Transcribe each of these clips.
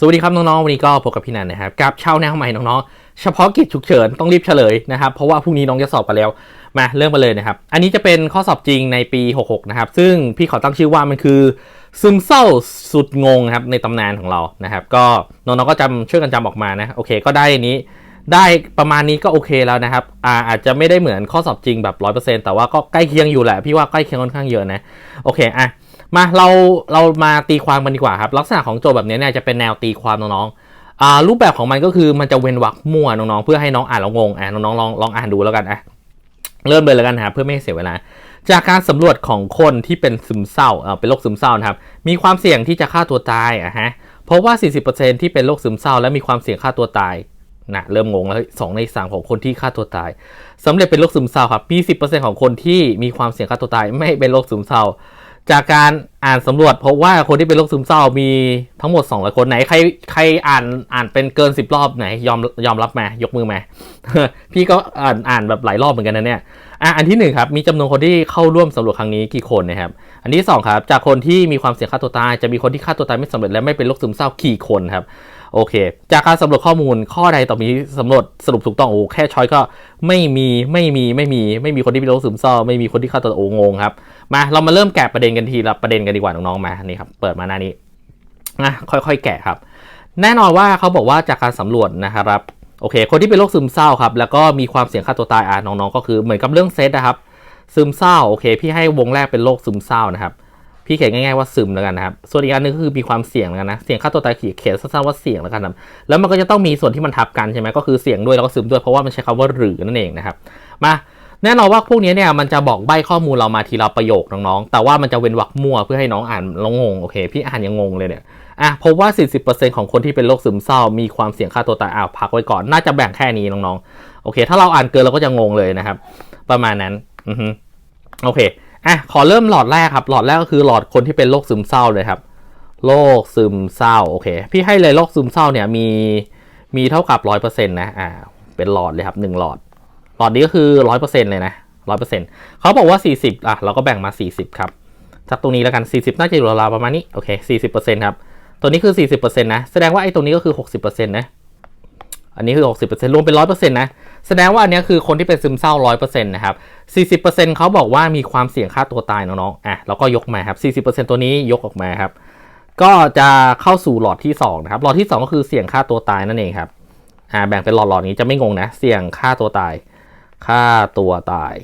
สวัสดีครับน้องๆ วันนี้ก็พบกับพี่นันนะครับกับเช่าแนวใหม่น้องๆ เฉพาะกิจฉุกเฉินต้องรีบเฉลยนะครับ เพราะว่าพรุ่งนี้น้องจะสอบไปแล้ว มาเริ่มมาเลยนะครับ อันนี้จะเป็นข้อสอบจริงในปี 66 นะครับ ซึ่งพี่ขอตั้งชื่อว่ามันคือ ซึมเศร้าสุดงงครับในตำนานของเรานะครับ ก็น้องๆ ก็จำช่วยกันจำออกมานะ โอเค ก็ได้นี้ ได้ประมาณนี้ก็โอเคแล้วนะครับอาอาจจะไม่ได้เหมือนข้อสอบจริงแบบ 100%แต่ว่าก็ใกล้เคียงอยู่แหละ พี่ว่าใกล้เคียงค่อนข้างเยอะนะ โอเค อะ มาเราเรามาตีความกันดีกว่าครับ ลักษณะของโจทย์แบบนี้เนี่ยจะเป็นแนวตีความน้องๆอ่ารูปแบบของมันก็คือมันจะเว้นวรรคมั่วน้องๆเพื่อให้น้องอ่านแล้วงงอะน้องๆลองลองอ่านดูแล้วกันอะเริ่มเลยแล้วกันนะครับเพื่อไม่ให้เสียเวลา จากการสำรวจของคนที่เป็นซึมเศร้าเอ่าเป็นโรคซึมเศร้านะครับมีความเสี่ยงที่จะฆ่าตัวตายอะฮะเพราะว่า 40%ที่เป็นโรคซึมเศร้า และมีความเสี่ยงฆ่าตัวตายนะเริ่มงงแล้วสองในสามของคนที่ฆ่าตัวตายสำเร็จเป็นโรคซึมเศร้าครับมี10%ของคนที่มีความเสี่ยงฆ่าตัวตาย ไม่เป็นโรคซึมเศร้า จากการอ่านสำรวจพบว่าคนที่เป็นโรคซึมเศร้ามีทั้งหมด200คนไหนใครใครอ่านอ่านเป็นเกิน 10 รอบไหนยอมยอมรับมายกมือมาพี่ก็อ่านอ่านแบบหลายรอบเหมือนกันนะเนี่ยอะอันที่หนึ่งครับมีจำนวนคนที่เข้าร่วมสำรวจครั้งนี้กี่คนนะครับอันที่สองครับจากคนที่มีความเสี่ยงฆ่าตัวตายจะมีคนที่ฆ่าตัวตายไม่สำเร็จและไม่เป็นโรคซึมเศร้ากี่คนครับ โอเค จากการสำรวจข้อมูลข้อใดต่อมีสำรวจสรุปถูกต้องโอ้แค่ช้อยก็ไม่มีไม่มีไม่มีไม่มีคนที่เป็นโรคซึมเศร้าไม่มีคนที่ฆ่าตัวโอ้งงครับมาเรามาเริ่มแกะประเด็นกันทีละประเด็นกันดีกว่าน้องๆมานี่ครับเปิดมาหน้านี้นะค่อยๆ แกะครับ แน่นอนว่าเขาบอกว่าจากการสำรวจนะครับโอเค คนที่เป็นโรคซึมเศร้าครับ แล้วก็มีความเสี่ยงฆ่าตัวตายอ่าน้องๆก็คือเหมือนกับเรื่องเซตนะครับ ซึมเศร้าโอเค พี่ให้วงแรกเป็นโรคซึมเศร้านะครับ พี่เขียนง่ายๆว่าซึมแล้วกันนะครับ ส่วนอีกอันนึงก็คือมีความเสี่ยงแล้วกันนะ เสี่ยงฆ่าตัวตายเขียนสั้นๆว่าเสี่ยงแล้วกันนะแล้วมันก็จะต้องมีส่วนที่มันทับกันใช่ไหมก็คือเสี่ยงด้วยแล้วก็ซึมด้วยเพราะว่ามันใช้คำว่าหรือนั่นเองนะครับ มาแน่นอนว่าพวกนี้เนี่ยมันจะบอกใบข้อมูลเรามาทีละประโยคน้องๆ แต่ว่ามันจะเว้นวรรคมั่วเพื่อให้น้องอ่านแล้วงงโอเค พี่อ่านยังงงเลยเนี่ยอะพบว่า 40%ของคนที่เป็นโรคซึมเศร้า มีความเสี่ยงฆ่าตัวตายอ้าวพักไว้ก่อน น่าจะแบ่งแค่นี้น้องๆ โอเค ถ้าเราอ่านเกินเราก็จะงงเลยนะครับ ประมาณนั้น อือฮึโอเค อะขอเริ่มหลอดแรกครับ หลอดแรกก็คือหลอดคนที่เป็นโรคซึมเศร้าเลยครับโรคซึมเศร้าโอเคพี่ให้เลยโรคซึมเศร้าเนี่ยมีมีเท่ากับร้อยเปอร์เซ็นต์นะอ่าเป็นหลอดเลยครับหนึ่งหลอด หลอดนี้ก็คือร้อยเปอร์เซ็นต์เลยนะร้อยเปอร์เซ็นต์เขาบอกว่าสี่สิบอะเราก็แบ่งมาสี่สิบครับสักตรงนี้แล้วกันสี่สิบน่าจะอยู่ราวๆประมาณนี้โอเคสี่สิบเปอร์เซ็นต์ครับตัวนี้คือ40%นต์นะแสดงว่าไอ้ตรงนี้ก็คือ60%นะ อันนี้คือ 60%รวมเป็น 100%นะ แสดงว่าอันนี้คือคนที่เป็นซึมเศร้า 100%นะครับ 40%เขาบอกว่ามีความเสี่ยงฆ่าตัวตายน้องๆอะเราก็ยกมาครับ 40%ตัวนี้ยกออกมาครับ ก็จะเข้าสู่หลอดที่2นะครับ หลอดที่ 2 ก็คือเสี่ยงฆ่าตัวตายนั่นเองครับ อ่า แบ่งเป็นหลอดหลอดนี้จะไม่งงนะ เสี่ยงฆ่าตัวตาย ฆ่าตัวตาย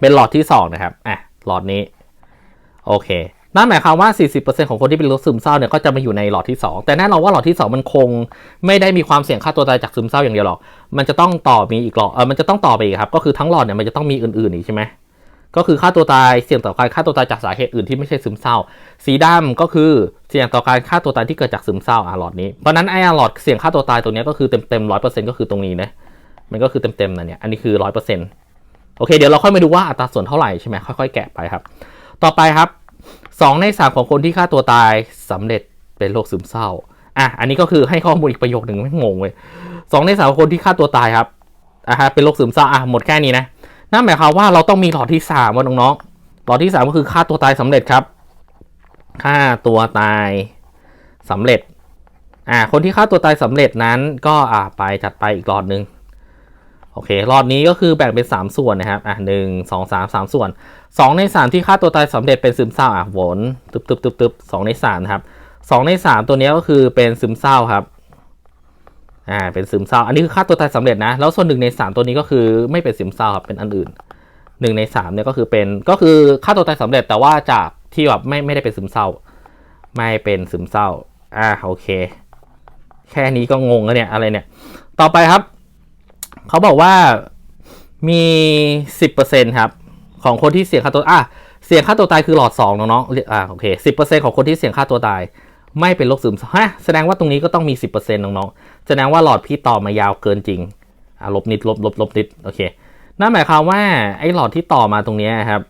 เป็นหลอดที่2นะครับ อะ หลอดนี้ โอเค นั่นหมายความว่า 40%ของคนที่เป็นโรคซึมเศร้าเนี่ยก็จะมาอยู่ในหลอดที่ 2 แต่แน่นอนว่าหลอดที่ 2 มันคง ไม่ได้มีความเสี่ยงฆ่าตัวตายจากซึมเศร้าอย่างเดียวหรอก มันจะต้องต่อมีอีกหลอดเออมันจะต้องต่อไปอีกครับ ก็คือทั้งหลอดเนี่ยมันจะต้องมีอื่นๆอีกใช่ไหมก็คือฆ่าตัวตายเสี่ยงต่อการฆ่าตัวตายจากสาเหตุอื่นที่ไม่ใช่ซึมเศร้า สีดำก็คือเสี่ยงต่อการฆ่าตัวตายที่เกิดจากซึมเศร้าอะหลอดนี้ เพราะนั้นไอ้หลอดเสี่ยงฆ่าตัวตายตัวนี้ก็คือเต็มๆร้อยเปอร์เซ็นต์ก็คือตรงนี้นะ มันก็คือเต็มๆนะเนี่ย อันนี้คือร้อยเปอร์เซ็นต์โอเค เดี๋ยวเราค่อยมาดูว่าอัตราส่วนเท่าไหร่ใช่ไหมค่อยๆ แกะไปครับ ต่อไปครับ สองในสามของคนที่ฆ่าตัวตายสำเร็จเป็นโรคซึมเศร้า อะ อันนี้ก็คือให้ข้อมูลอีกประโยคหนึ่งไม่งงเลยสองในสามคนที่ฆ่าตัวตายครับ อะฮะ เป็นโรคซึมเศร้า อะ หมดแค่นี้นะ นั่นหมายความว่าเราต้องมีหลอดที่สามว่าน้องๆหลอดที่สามก็คือฆ่าตัวตายสำเร็จครับ ฆ่าตัวตายสำเร็จ อ่า คนที่ฆ่าตัวตายสำเร็จนั้นก็อ่าไปจัดไปอีกหลอดหนึ่ง โอเคหลอดนี้ก็คือแบ่งเป็น 3 ส่วนนะครับ อะหนึ่งสองสามสามส่วน 2 ใน 3 ที่ฆ่าตัวตายสำเร็จเป็นซึมเศร้าอะวนตึบตึบตึบตึบสองใน3นะครับสองใน 3 ตัวนี้ก็คือเป็นซึมเศร้าครับ อ่า เป็นซึมเศร้า อันนี้คือฆ่าตัวตายสำเร็จนะ แล้วส่วนหนึ่งใน 3 ตัวนี้ก็คือไม่เป็นซึมเศร้าครับ เป็นอันอื่นหนึ่งใน3เนี่ยก็คือเป็นก็คือฆ่าตัวตายสำเร็จแต่ว่าจากที่แบบไม่ไม่ได้เป็นซึมเศร้า ไม่เป็นซึมเศร้า อ่าโอเค แค่นี้ก็งงแล้วเนี่ยอะไรเนี่ย ต่อไปครับ เขาบอกว่ามี 10%ครับ ของคนที่เสี่ยงฆ่าตัวอะเสี่ยงฆ่าตัวตายคือหลอด2น้องๆอ่าโอเค10%ของคนที่เสี่ยงฆ่าตัวตาย ไม่เป็นโรคซึมเศร้าฮะแสดงว่าตรงนี้ก็ต้องมี 10%น้องๆแสดงว่าหลอดพี่ต่อมายาวเกินจริงอ่าลบนิดลบลบลบนิดโอเคนั่นหมายความว่าไอ้หลอดที่ต่อมาตรงนี้ครับ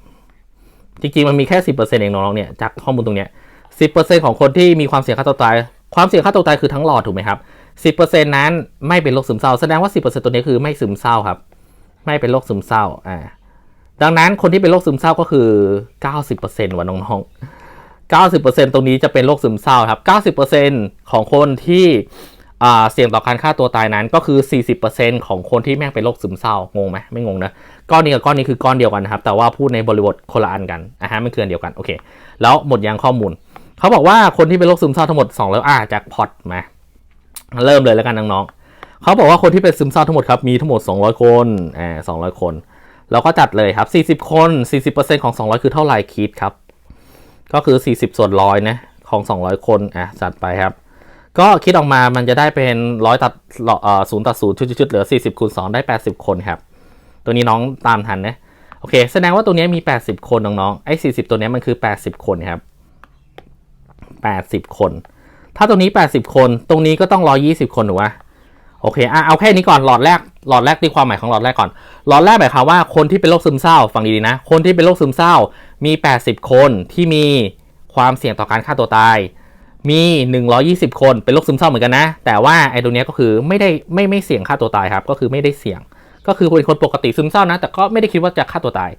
จริงๆมันมีแค่ 10%เองน้องๆเนี่ยจากข้อมูลตรงเนี้ย10%ของคนที่มีความเสี่ยงฆ่าตัวตาย ความเสี่ยงฆ่าตัวตายคือทั้งหลอดถูกไหมครับ 10%นั้นไม่เป็นโรคซึมเศร้า แสดงว่า 10%ตัวนี้คือไม่ซึมเศร้าครับ ไม่เป็นโรคซึมเศร้าอ่าดังนั้นคนที่เป็นโรคซึมเศร้าก็คือ 90%ว่ะน้องๆ 90%ตรงนี้จะเป็นโรคซึมเศร้าครับ 90%ของคนที่เสี่ยงต่อการฆ่าตัวตายนั้นก็คือ 40%ของคนที่แม่งเป็นโรคซึมเศร้างงไหมไม่งงนะก้อนนี้กับก้อนนี้คือก้อนเดียวกันนะครับ แต่ว่าพูดในบริบทคนละอันกันอะฮะไม่คืออันเดียวกันโอเค แล้วหมดยังข้อมูล เขาบอกว่าคนที่เป็นโรคซึมเศร้าทั้งหมด2แล้วอะจากพอตมา เริ่มเลยแล้วกันน้องๆเขาบอกว่าคนที่เป็นซึมเศร้าทั้งหมดครับมีทั้งหมด 200 คนอ่า200 คนเราก็จัดเลยครับ 40 คน 40%ของ 200 คือเท่าไหร่คิดครับ ก็คือ 40 ส่วนร้อยนะของ 200 คนอะจัดไปครับ ก็คิดออกมามันจะได้เป็นร้อยตัดเอ่อศูนย์ตัดศูนย์ชุดๆๆเหลือ 40คูณ2ได้ 80 คนครับ ตัวนี้น้องตามทันนะโอเค แสดงว่าตัวนี้มี 80 คนน้องๆไอ้40 ตัวนี้มันคือ 80 คนครับ 80 คน ถ้าตรงนี้ 80 คน ตรงนี้ก็ต้อง 120 คนถูกไหมโอเคอะเอาแค่นี้ก่อน หลอดแรก หลอดแรกตีความหมายของหลอดแรกก่อน หลอดแรกหมายความว่าคนที่เป็นโรคซึมเศร้า ฟังดีๆนะ คนที่เป็นโรคซึมเศร้า มี 80 คนที่มีความเสี่ยงต่อการฆ่าตัวตาย มี 120 คนเป็นโรคซึมเศร้าเหมือนกันนะ แต่ว่าไอ้ตรงเนี้ยก็คือไม่ได้ไม่ไม่เสี่ยงฆ่าตัวตายครับ ก็คือไม่ได้เสี่ยง ก็คือเป็นคนปกติซึมเศร้านะ แต่ก็ไม่ได้คิดว่าจะฆ่าตัวตาย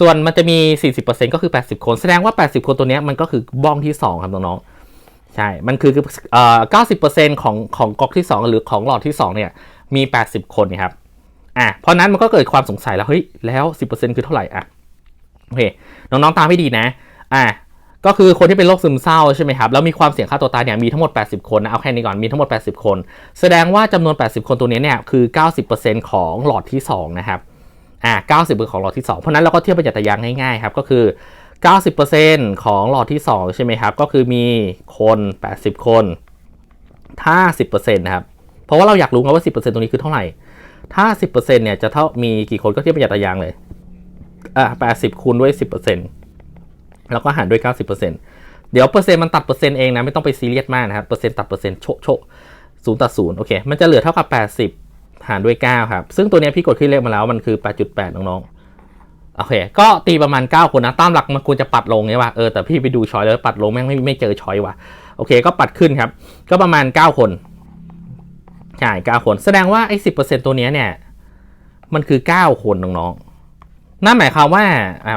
ส่วนมันจะมี 40%ก็คือ 80 คน แสดงว่า 80 คนตัวเนี้ยมันก็คือบ้องที่ 2 ครับน้องๆ ใช่ มันคือเอ่อ90%ของของก๊อกที่2หรือของหลอดที่2เนี่ยมี80คนนะครับอะเพราะนั้นมันก็เกิดความสงสัยแล้วเฮ้ยแล้ว10%คือเท่าไหร่อะโอเคน้องๆตามให้ดีนะอะก็คือคนที่เป็นโรคซึมเศร้าใช่ไหมครับแล้วมีความเสี่ยงฆ่าตัวตายเนี่ยมีทั้งหมด 80 คนนะเอาแค่นี้ก่อนมีทั้งหมด 80 คน แสดงว่าจำนวน 80 คนตัวนี้เนี่ยคือ 90%ของหลอดที่2นะครับอะ90%ของหลอดที่ 2 เพราะนั้นเราก็เทียบเป็นจัตยางง่ายๆครับก็คือ 90%ของหลอดที่ 2 ใช่ไหมครับ ก็คือมีคน 80 คน ถ้า 10%นะครับ เพราะว่าเราอยากรู้ไงว่า 10%ตรงนี้คือเท่าไหร่ ถ้า 10%เนี่ยจะเท่ามีกี่คนก็เทียบเป็นจัตยางเลย อะ80 คูณด้วย 10%แล้วก็หารด้วย 90%เดี๋ยวเปอร์เซ็นต์มันตัดเปอร์เซ็นต์เองนะไม่ต้องไปซีเรียสมากนะครับเปอร์เซ็นต์ตัดเปอร์เซ็นต์โชะโชะศูนย์ตัดศูนย์โอเคมันจะเหลือเท่ากับ 80 หารด้วย 9 ครับ ซึ่งตัวนี้พี่กดขึ้นเลขมาแล้วมันคือ 8.8 น้องๆ โอเค ก็ตีประมาณ 9 คนนะ ตามหลักมันควรจะปัดลงเนี่ยว่ะเออแต่พี่ไปดูช้อยแล้วปัดลงแม่งไม่ไม่เจอช้อยว่ะ โอเค ก็ปัดขึ้นครับ ก็ประมาณ 9 คนใช่9คน แสดงว่าไอ้10%ตัวเนี้ยเนี่ย มันคือ 9 คนน้องๆนั่นหมายความว่าอ่า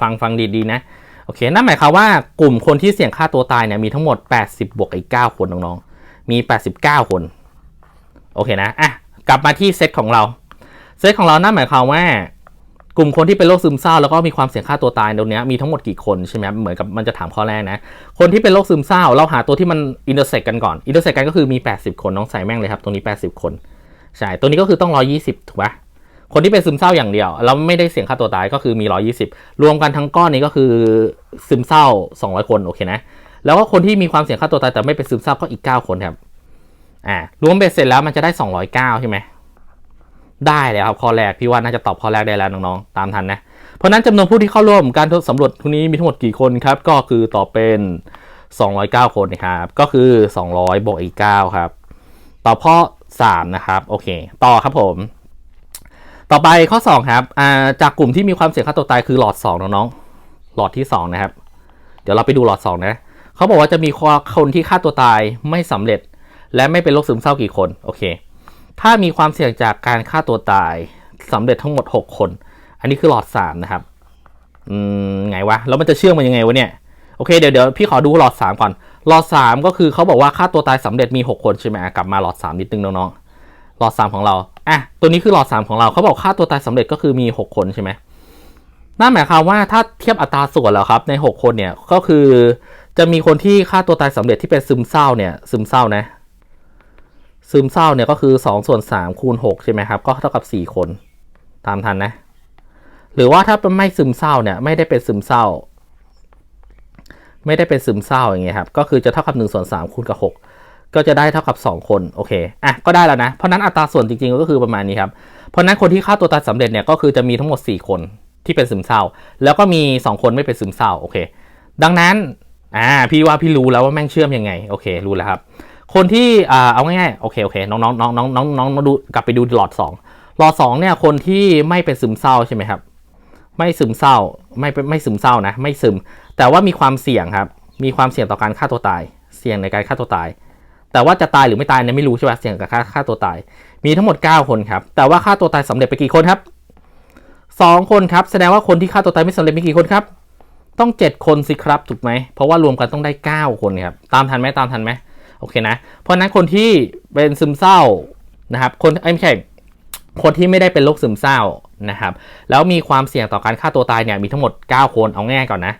ฟังฟังดีๆนะ โอเค นั่นหมายความว่ากลุ่มคนที่เสี่ยงฆ่าตัวตายเนี่ยมีทั้งหมด 80 บวกอีก 9 คนน้องๆ มี 89 คน โอเคนะ อะ กลับมาที่เซตของเรา เซตของเรานั่นหมายความว่า กลุ่มคนที่เป็นโรคซึมเศร้าแล้วก็มีความเสี่ยงฆ่าตัวตายตรงนี้มีทั้งหมดกี่คนใช่ไหมเหมือนกับมันจะถามข้อแรกนะ คนที่เป็นโรคซึมเศร้า เราหาตัวที่มันอินเตอร์เซ็กกันก่อนอินเตอร์เซ็กกันก็คือมี 80 คนน้องใส่แม่งเลยครับตรงนี้ 80 คนใช่ตัวนี้ก็คือต้อง 120 ถูกปะคนที่เป็นซึมเศร้าอย่างเดียว แล้วไม่ได้เสี่ยงฆ่าตัวตายก็คือมี 120 รวมกันทั้งก้อนนี้ก็คือซึมเศร้า 200 คนโอเคนะแล้วก็คนที่มีความเสี่ยงฆ่าตัวตายแต่ไม่เป็นซึมเศร้าก็อีก 9 คนครับอ่ารวมเบ็ดเสร็จแล้วมันจะได้ 209ใช่ไหม ได้แล้วครับข้อแรกพี่ว่าน่าจะตอบข้อแรกได้แล้วน้องๆตามทันนะเพราะฉนั้นจำนวนผู้ที่เข้าร่วมการทดสำรวจทุกนี้มีทั้งหมดกี่คนครับ ก็คือตอบเป็น 209 คนนะครับก็คือ 200บวกอีก9ครับตอบข้อ 3 นะครับโอเค ต่อครับผม ต่อไปข้อ 2 ครับาจากกลุ่มที่มีความเสี่ยงฆ่าตัวตายคือหลอด 2 น้องๆหลอดที่ 2 นะครับ เดี๋ยวเราไปดูหลอด 2 นะเขาบอกว่าจะมีคนที่ฆ่าตัวตายไม่สำเร็จ และไม่เป็นโรคซึมเศร้ากี่คนโอเค ถ้ามีความเสี่ยงจากการฆ่าตัวตายสำเร็จทั้งหมด 6 คน อันนี้คือหลอด 3 นะครับ อืม ไงวะ แล้วมันจะเชื่อมมันยังไงวะเนี่ย โอเคเดี๋ยวเดี๋ยวพี่ขอดูหลอด 3 ก่อน หลอด 3 ก็คือเขาบอกว่าฆ่าตัวตายสำเร็จมี 6 คนใช่ไหมกลับมาหลอด 3 นิดนึงน้องๆ หลอด 3 ของเรา อะ ตัวนี้คือหลอด 3 ของเรา เขาบอกฆ่าตัวตายสำเร็จก็คือมี 6 คนใช่ไหมนั่นหมายความว่าถ้าเทียบอัตราส่วนแล้วครับ ใน 6 คนเนี่ย ก็คือจะมีคนที่ฆ่าตัวตายสำเร็จที่เป็นซึมเศร้าเนี่ย ซึมเศร้านะ ซึมเศร้าเนี่ยก็คือ2ส่วน3คูณ6ใช่ไหมครับ ก็เท่ากับ 4 คนตามทันนะ หรือว่าถ้าเป็นไม่ซึมเศร้าเนี่ยไม่ได้เป็นซึมเศร้า ไม่ได้เป็นซึมเศร้าอย่างเงี้ยครับ ก็คือจะเท่ากับ1ส่วน3คูณกับ 6 ก็จะได้เท่ากับ 2 คนโอเคอะก็ได้แล้วนะ เพราะนั้นอัตราส่วนจริงๆก็คือประมาณนี้ครับเพราะนั้นคนที่ฆ่าตัวตายสำเร็จเนี่ยก็คือจะมีทั้งหมด 4 คนที่เป็นซึมเศร้า แล้วก็มี 2 คนไม่เป็นซึมเศร้าโอเค ดังนั้นอ่าพี่ว่าพี่รู้แล้วว่าแม่งเชื่อมยังไงโอเค รู้แล้วครับ คนที่อ่าเอาง่ายๆโอเคโอเคน้องๆน้องน้องน้องน้องน้องดูกลับไปดูหลอด2หลอด2เนี่ยคนที่ไม่เป็นซึมเศร้าใช่ไหมครับ ไม่ซึมเศร้าไม่ไม่ซึมเศร้านะ ไม่ซึม แต่ว่ามีความเสี่ยงครับ มีความเสี่ยงต่อการฆ่าตัวตาย เสี่ยงในการฆ่าตัวตาย แต่ว่าจะตายหรือไม่ตายเนี่ยไม่รู้ใช่ไหมเสี่ยงกับฆ่าฆ่าตัวตาย มีทั้งหมด 9 คนครับ แต่ว่าฆ่าตัวตายสำเร็จไปกี่คนครับ 2 คนครับ แสดงว่าคนที่ฆ่าตัวตายไม่สำเร็จมีกี่คนครับ ต้องเจ็ดคนสิครับถูกไหมเพราะว่ารวมกันต้องได้เก้าคนครับตามทันไหมตามทันไหม โอเคนะ เพราะนั้นคนที่เป็นซึมเศร้านะครับ คนเอ้ไม่ใช่คนที่ไม่ได้เป็นโรคซึมเศร้านะครับ แล้วมีความเสี่ยงต่อการฆ่าตัวตายเนี่ยมีทั้งหมด 9 คนเอาง่ายก่อนนะ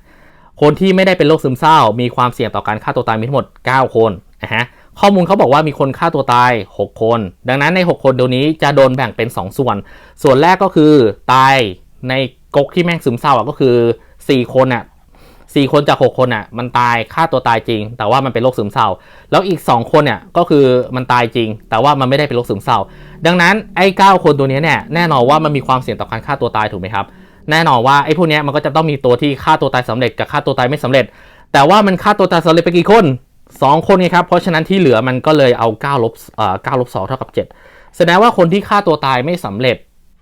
คนที่ไม่ได้เป็นโรคซึมเศร้า มีความเสี่ยงต่อการฆ่าตัวตายมีทั้งหมด 9 คนนะฮะข้อมูลเขาบอกว่ามีคนฆ่าตัวตาย 6 คน ดังนั้นใน 6 คนเดี๋ยวนี้จะโดนแบ่งเป็น 2 ส่วน ส่วนแรกก็คือตายในก๊กที่แม่งซึมเศร้าก็คือ 4 คนอะ สี่คนจาก 6 คนอะมันตายฆ่าตัวตายจริง แต่ว่ามันเป็นโรคซึมเศร้า แล้วอีก 2 คนเนี่ยก็คือมันตายจริง แต่ว่ามันไม่ได้เป็นโรคซึมเศร้า ดังนั้นไอ้เคนตัวนี้เนี่ยแน่นอนว่ามันมีความเสี่ยงต่อการฆ่าตัวตายถูกไหมครับแน่นอนว่าไอ้พวกนี้มันก็จะต้องมีตัวที่ฆ่าตัวตายสำเร็จกับฆ่าตัวตายไม่สำเร็จ แต่ว่ามันฆ่าตัวตายสำเร็จไปกี่คน 2 คนไงครับเพราะฉะนั้นที่เหลือมันก็เลยเอา9ลบเอ่อ9ลบ2เท่ากับ 7 แสดงว่าคนที่ฆ่าตัวตายไม่สำเร็จ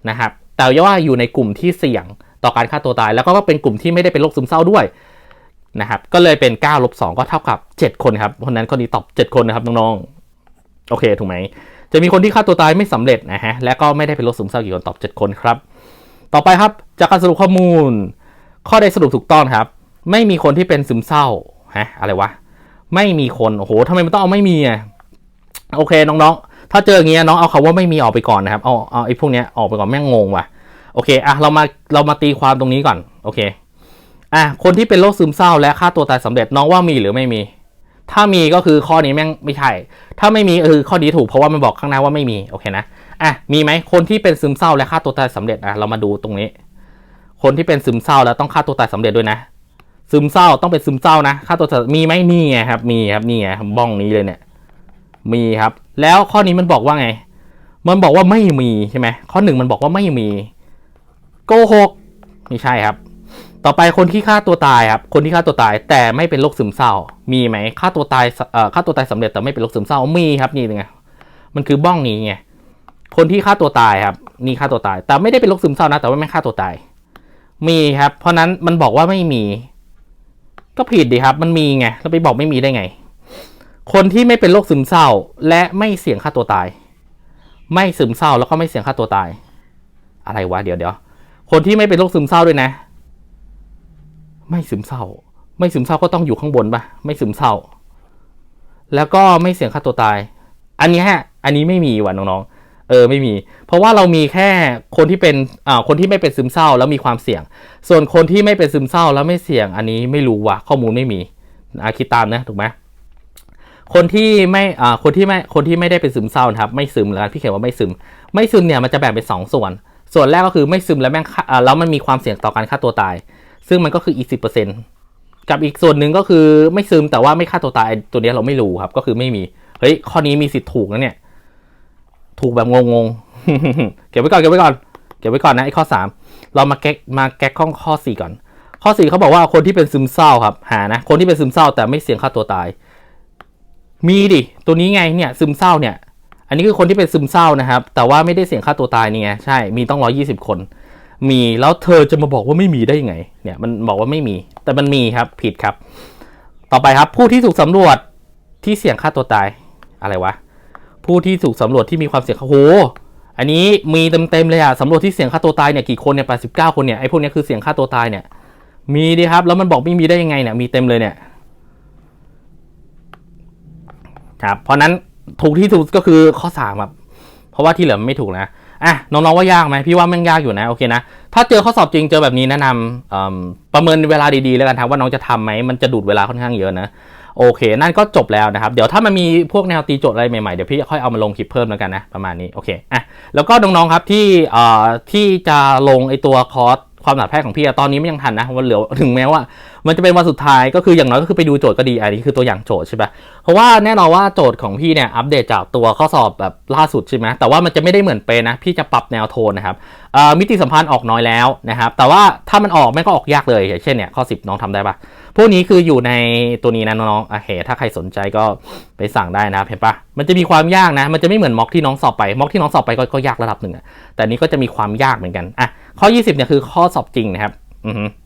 นะครับแต่ว่าอยู่ในกลุ่มที่เสี่ยงต่อการฆ่าตัวตาย แล้วก็เป็นกลุ่มที่ไม่ได้เป็นโรคซึมเศร้าด้วย นะครับก็เลยเป็น9ลบ2ก็เท่ากับ 7 คนครับเพราะนั้นข้อนี้ตอบ 7 คนนะครับน้องๆโอเคถูกไหมจะมีคนที่ฆ่าตัวตายไม่สำเร็จนะฮะและก็ไม่ได้เป็นโรคซึมเศร้ากี่คนตอบ 7 คนครับ ต่อไปครับจากการสรุปข้อมูล ข้อใดสรุปถูกต้องครับ ไม่มีคนที่เป็นซึมเศร้าฮะอะไรวะไม่มีคนโอ้โหทำไมมันต้องเอาไม่มีอะโอเคน้องๆ ถ้าเจออย่างเงี้ยน้องเอาคำว่าไม่มีออกไปก่อนนะครับเอาเอาไอ้พวกเนี้ยออกไปก่อนแม่งงงว่ะโอเคอะเรามาเรามาตีความตรงนี้ก่อนโอเค อะคนที่เป็นโรคซึมเศร้าและฆ่าตัวตายสำเร็จน้องว่ามีหรือไม่มี ถ้ามีก็คือข้อนี้แม่งไม่ใช่ ถ้าไม่มีคือข้อนี้ถูกเพราะว่ามันบอกข้างหน้าว่าไม่มีโอเคนะอะมีไหมคนที่เป็นซึมเศร้าและฆ่าตัวตายสำเร็จอะเรามาดูตรงนี้ คนที่เป็นซึมเศร้าแล้วต้องฆ่าตัวตายสำเร็จด้วยนะ ซึมเศร้าต้องเป็นซึมเศร้านะฆ่าตัวตายมีไหมนี่ไงครับ มีครับนี่ไงบ้องนี้เลยเนี่ย มีครับ แล้วข้อนี้มันบอกว่าไง มันบอกว่าไม่มีใช่ไหมข้อหนึ่งมันบอกว่าไม่มีโกหกไม่ใช่ครับ ต่อไปคนที่ฆ่าตัวตายครับ คนที่ฆ่าตัวตายแต่ไม่เป็นโรคซึมเศร้า มีไหมฆ่าตัวตายเอ่อฆ่าตัวตายสำเร็จแต่ไม่เป็นโรคซึมเศร้า มีครับนี่ไง มันคือบ้องนี้ไง คนที่ฆ่าตัวตายครับ นี่ฆ่าตัวตาย แต่ไม่ได้เป็นโรคซึมเศร้านะ แต่ว่าไม่ฆ่าตัวตาย มีครับ เพราะนั้นมันบอกว่าไม่มี ก็ผิดดีครับ มันมีไงแล้วไปบอกไม่มีได้ไง คนที่ไม่เป็นโรคซึมเศร้า และไม่เสี่ยงฆ่าตัวตาย ไม่ซึมเศร้าแล้วก็ไม่เสี่ยงฆ่าตัวตาย อะไรวะ เดี๋ยวเดี๋ยว คนที่ไม่เป็นโรคซึมเศร้าด้วยนะ ไม่ซึมเศร้า ไม่ซึมเศร้าก็ต้องอยู่ข้างบนปะไม่ซึมเศร้า แล้วก็ไม่เสี่ยงฆ่าตัวตาย อันนี้ฮะ อันนี้ไม่มีว่ะน้องๆ เออไม่มี เพราะว่าเรามีแค่คนที่เป็นอ่าคนที่ไม่เป็นซึมเศร้าแล้วมีความเสี่ยง ส่วนคนที่ไม่เป็นซึมเศร้าแล้วไม่เสี่ยง อันนี้ไม่รู้ว่ะข้อมูลไม่มีอาคิดตามนะถูกไหมคนที่ไม่อ่าคนที่ไม่คนที่ไม่ได้เป็นซึมเศร้านะครับ ไม่ซึมแล้วกันพี่เขียนว่าไม่ซึม ไม่ซึมเนี่ยมันจะแบ่งเป็นสองส่วน ส่วนแรกก็คือไม่ซึมแล้วแม่งอ่าแล้วมันมีความเสี่ยงต่อการฆ่าตัวตาย ซึ่งมันก็คืออีกสิบเปอร์เซ็นกับอีกส่วนหนึ่งก็คือไม่ซึมแต่ว่าไม่ฆ่าตัวตายตัวนี้เราไม่รู้ครับ ก็คือไม่มี เฮ้ย ข้อนี้มีสิทธิ์ถูกนะเนี่ย ถูกแบบงงๆ เก็บไว้ก่อนเก็บไว้ก่อนเก็บไว้ก่อนนะไอ้ข้อสามเรามาแก๊กมาแก๊กข้อข้อสี่ก่อน ข้อสี่เขาบอกว่าคนที่เป็นซึมเศร้าครับ หานะ คนที่เป็นซึมเศร้าแต่ไม่เสี่ยงฆ่าตัวตาย มีดิ ตัวนี้ไงเนี่ย ซึมเศร้าเนี่ย อันนี้คือคนที่เป็นซึมเศร้านะครับ แต่ว่าไม่ได้เสี่ยงฆ่าตัวตายนี่ไงใช่ มีต้องร้อยี่สิบคน มีแล้วเธอจะมาบอกว่าไม่มีได้ยังไงเนี่ยมันบอกว่าไม่มี แต่มันมีครับผิดครับ ต่อไปครับผู้ที่ถูกสำรวจที่เสี่ยงฆ่าตัวตายอะไรวะผู้ที่ถูกสำรวจที่มีความเสี่ยงโอ้โหอันนี้มีเต็มๆเลยอะสำรวจที่เสี่ยงฆ่าตัวตายเนี่ยกี่คนเนี่ยแปดสิบเก้าคนเนี่ยไอ้พวกเนี้ยคือเสี่ยงฆ่าตัวตายเนี่ย มีดิครับ แล้วมันบอกไม่มีได้ยังไงเนี่ยมีเต็มเลยเนี่ยครับเพราะนั้นถูกที่ถูกก็คือข้อสามครับเพราะว่าที่เหลือไม่ถูกนะ อะน้องๆว่ายากไหมพี่ว่ามันยากอยู่นะโอเคนะถ้าเจอข้อสอบจริงเจอแบบนี้แนะนำประเมินเวลาดีๆแล้วกันครับว่าน้องจะทำไหมมันจะดูดเวลาค่อนข้างเยอะนะโอเค นั่นก็จบแล้วนะครับ เดี๋ยวถ้ามันมีพวกแนวตีโจทย์อะไรใหม่ๆ เดี๋ยวพี่ค่อยเอามาลงคลิปเพิ่มแล้วกันนะ ประมาณนี้ โอเค อะ แล้วก็น้องๆ ครับที่เอ่อที่จะลงไอตัวคอร์สความหนาแพทย์ของพี่ตอนนี้ไม่ยังทันนะ วันเหลือถึงแม้ว่า มันจะเป็นวันสุดท้ายก็คืออย่างน้อยก็คือไปดูโจทย์ก็ดีอันนี้คือตัวอย่างโจทย์ใช่ปะเพราะว่าแน่นอนว่าโจทย์ของพี่เนี่ยอัปเดตจากตัวข้อสอบแบบล่าสุดใช่ไหมแต่ว่ามันจะไม่ได้เหมือนเปนะ พี่จะปรับแนวโทนนะครับอ่อมิติสัมพันธ์ออกน้อยแล้วนะครับแต่ว่าถ้ามันออกไม่ก็ออกยากเลยอย่างเช่นเนี่ยข้อ 10 น้องทำได้ปะพวกนี้คืออยู่ในตัวนี้นะน้องๆโอเคถ้าใครสนใจก็ไปสั่งได้นะครับเห็นปะมันจะมีความยากนะ มันจะไม่เหมือนม็อกที่น้องสอบไปม็อกที่น้องสอบไปก็กยากระดับหนึ่งแต่นี้ก็จะมีความยากเหมือนกันอะข้อ 20เนี่ยคือข้อสอบจริงนะครับ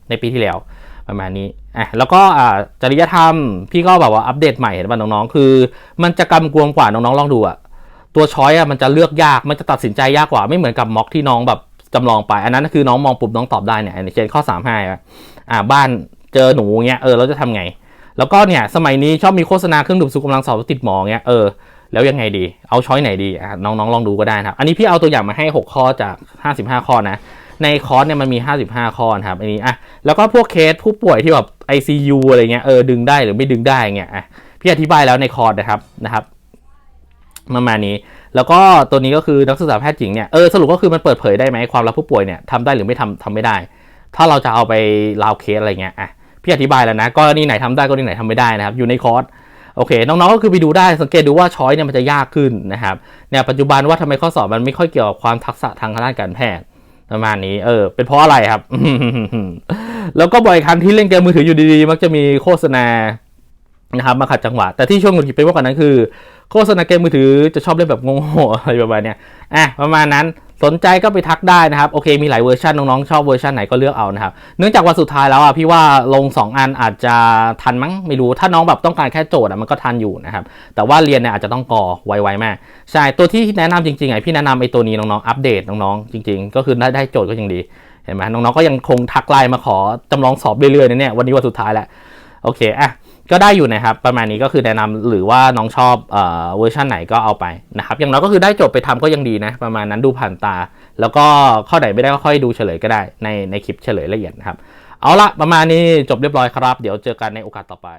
ในปีที่แล้ว ประมาณนี้อะแล้วก็อ่าจริยธรรม พี่ก็แบบว่าอัปเดตใหม่เห็นป่ะน้องๆ คือ มันจะกำกวมกว่าน้องๆลองดูอะตัวช้อยอะมันจะเลือกยากมันจะตัดสินใจยากกว่าไม่เหมือนกับม็อกที่น้องแบบจำลองไป อันนั้นคือน้องมองปุ๊บน้องตอบได้เนี่ยเช่นข้อ3ามห้าอ่าบ้านเจอหนูเงี้ยเออเราจะทำไง แล้วก็เนี่ยสมัยนี้ชอบมีโฆษณาเครื่องดื่มชูกำลังสอบติดหมอเงี้ยเออแล้วยังไงดี เอาช้อยไหนดีอะน้องๆลองดูก็ได้ครับ อันนี้พี่เอาตัวอย่างมาให้ 6 ข้อจาก 55 ข้อนะ ในคอร์สเนี่ยมันมี 55 ข้อนะครับอันนี้อะแล้วก็พวกเคสผู้ป่วยที่แบบ ICU อะไรเงี้ยเออดึงได้หรือไม่ดึงได้เงี้ยอะพี่อธิบายแล้วในคอร์สนะครับนะครับประมาณนี้ แล้วก็ตัวนี้ก็คือนักศึกษาแพทย์หญิงเนี่ยเออสรุปก็คือมันเปิดเผยได้ไหมความลับผู้ป่วยเนี่ยทำได้หรือไม่ทำทำไม่ได้ ถ้าเราจะเอาไปลาวเคสอะไรเงี้ยอะพี่อธิบายแล้วนะกรณีไหนทำได้กรณีไหนทำไม่ได้นะครับอยู่ในคอร์สโอเค น้องๆก็คือไปดูได้สังเกตดูว่าช้อยเนี่ยมันจะยากขึ้นนะครับเนี่ยปัจจุบันว่าทำไมข้อสอบมันไม่ค่อยเกี่ยวกับความทักษะทางด้านการแพทย์ ประมาณนี้ เออ เป็นเพราะอะไรครับ แล้วก็บ่อยครั้งที่เล่นเกมมือถืออยู่ดีๆ มักจะมีโฆษณานะครับมาขัดจังหวะ แต่ที่ช่วงหงุดหงิดไปมากกว่านั้นคือ โฆษณาเกมมือถือจะชอบเล่นแบบโง่ๆอะไรประมาณเนี้ยอะประมาณนั้นสนใจก็ไปทักได้นะครับ โอเคมีหลายเวอร์ชันน้องๆ ชอบเวอร์ชันไหนก็เลือกเอานะครับ เนื่องจากวันสุดท้ายแล้วอะพี่ว่าลง 2 อันอาจจะทันมั้งไม่รู้ ถ้าน้องแบบต้องการแค่โจทย์อะมันก็ทันอยู่นะครับ แต่ว่าเรียนเนี่ยอาจจะต้องกอไวๆมาก ใช่ตัวที่แนะนำจริงๆไงพี่แนะนำไอ้ตัวนี้น้องๆอัปเดตน้องๆจริง ๆ ก็คือได้ได้โจทย์ก็ยังดีเห็นไหมน้องๆก็ยังคงทักไลน์มาขอจำลองสอบเรื่อยๆเนี่ยวันนี้วันสุดท้ายแล้ว โอเคอะก็ได้อยู่นะครับ ประมาณนี้ก็คือแนะนำหรือว่าน้องชอบเอ่อเวอร์ชันไหนก็เอาไปนะครับ อย่างน้อยก็คือได้จบไปทำก็ยังดีนะ ประมาณนั้นดูผ่านตา แล้วก็ข้อไหนไม่ได้ก็ค่อยดูเฉลยก็ได้ในในคลิปเฉลยละเอียดนะครับ เอาละประมาณนี้จบเรียบร้อยครับ เดี๋ยวเจอกันในโอกาสต่อไป